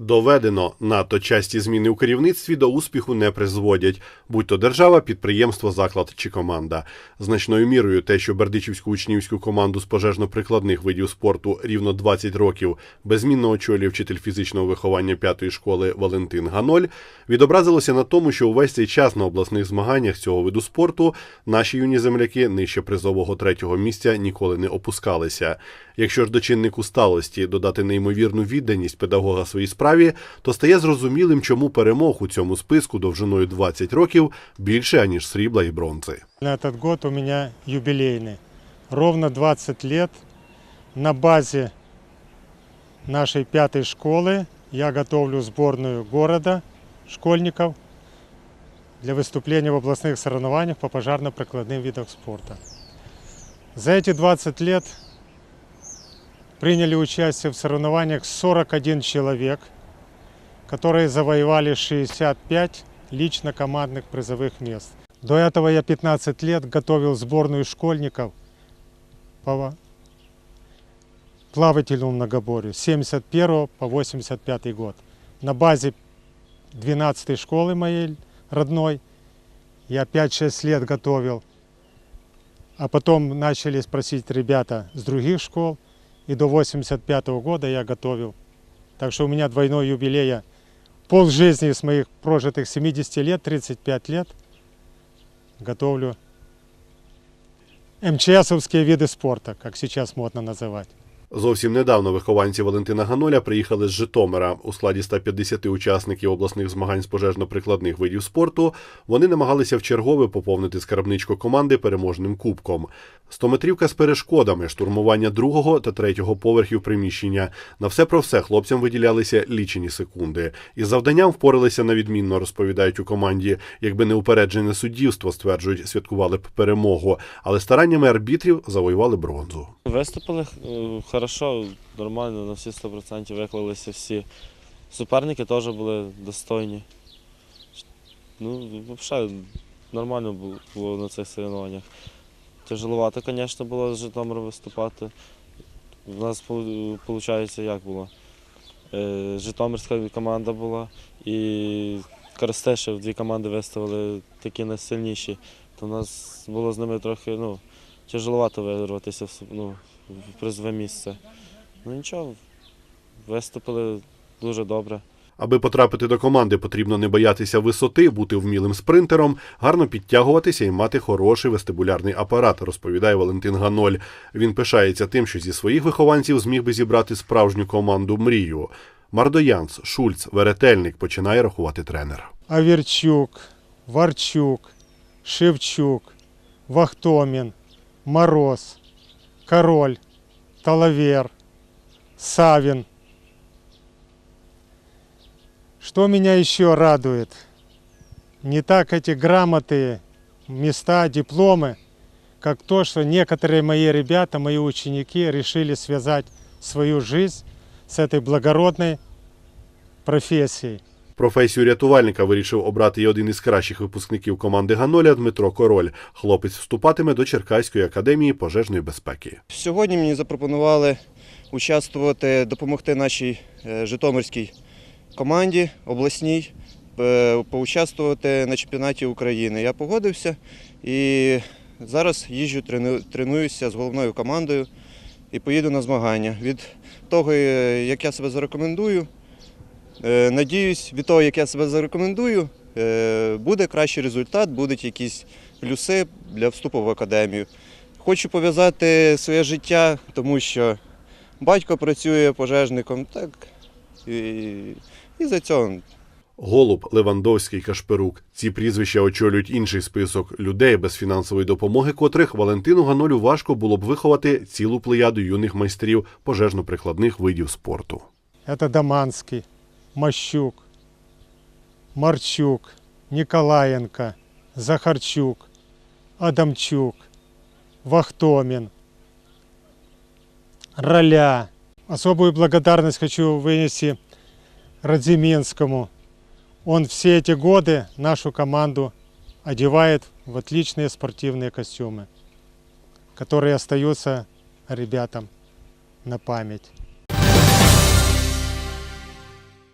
Доведено, надто часті зміни у керівництві до успіху не призводять, будь то держава, підприємство, заклад чи команда. Значною мірою те, що Бердичівську учнівську команду з пожежно-прикладних видів спорту рівно 20 років беззмінно очолює вчитель фізичного виховання п'ятої школи Валентин Ганоль, відобразилося на тому, що увесь цей час на обласних змаганнях цього виду спорту наші юні земляки нижче призового третього місця ніколи не опускалися. Якщо ж до чиннику сталості додати неймовірну відданість педагога своїй справі, то стає зрозумілим, чому перемог у цьому списку довжиною 20 років більше аніж срібла і бронзи. На этот год у меня юбилейный. Ровно 20 лет на базе нашей пятой школы я готовлю сборную города школьников для выступления в областных соревнованиях по пожарно-прикладным видам спорта. За эти 20 лет приняли участие в соревнованиях 41 человек, которые завоевали 65 лично командных призовых мест. До этого я 15 лет готовил сборную школьников по плавательному многоборью с 71 по 85 год. На базе 12 школы моей родной я 5-6 лет готовил. А потом начали спросить ребята с других школ. И до 85 года я готовил. Так что у меня двойной юбилей. Пол жизни с моих прожитых 70 лет, 35 лет готовлю МЧСовские виды спорта, как сейчас модно называть. Зовсім недавно вихованці Валентина Ганоля приїхали з Житомира. У складі 150 учасників обласних змагань з пожежно-прикладних видів спорту вони намагалися вчергове поповнити скарбничку команди переможним кубком. Стометрівка з перешкодами, штурмування другого та третього поверхів приміщення. На все про все хлопцям виділялися лічені секунди. Із завданням впоралися на відмінно, розповідають у команді. Якби не упереджене суддівство, стверджують, святкували б перемогу, але стараннями арбітрів завоювали бронзу. Виступили е, хорошо, нормально, на всі 100% виклалися всі. Суперники теж були достойні. Ну, взагалі, нормально було на цих соревнованнях. Тяжеловато, звісно, було з Житомиром виступати. У нас виходить, як було? Е, Житомирська команда була і Коростешев, дві команди виставили такі найсильніші. То у нас було з ними трохи, ну, тяжеловато вирватися ну, в призове місце. Ну нічого, виступили дуже добре. Аби потрапити до команди, потрібно не боятися висоти, бути вмілим спринтером, гарно підтягуватися і мати хороший вестибулярний апарат, розповідає Валентин Ганоль. Він пишається тим, що зі своїх вихованців зміг би зібрати справжню команду мрію. Мардоянц, Шульц, Веретельник починає рахувати тренер. Аверчук, Варчук, Шевчук, Вахтомин, Мороз, Король, Талавер, Савин. Что меня еще радует? Не так эти грамоты, места, дипломы, как то, что некоторые мои ребята, мои ученики решили связать свою жизнь с этой благородной профессией. Професію рятувальника вирішив обрати і один із кращих випускників команди Ганоля Дмитро Король. Хлопець вступатиме до Черкаської академії пожежної безпеки. Сьогодні мені запропонували участвувати, допомогти нашій е, Житомирській команді обласній, е, поучаствувати на чемпіонаті України. Я погодився і зараз їжджу, тренуюся з головною командою і поїду на змагання. Від того, е, як я себе зарекомендую, надіюсь, від того, як я себе зарекомендую, е, буде кращий результат, будуть якісь плюси для вступу в академію. Хочу пов'язати своє життя, тому що батько працює пожежником, так і, і за цього Голуб, Левандовський, Кашперук. Ці прізвища очолюють інший список людей, без фінансової допомоги котрих Валентину Ганолю важко було б виховати цілу плеяду юних майстрів пожежно-прикладних видів спорту. Это Доманский, Мощук, Марчук, Николаенко, Захарчук, Адамчук, Вахтомин, Роля. Особую благодарность хочу вынести Радзименскому. Он все эти годы нашу команду одевает в отличные спортивные костюмы, которые остаются ребятам на память.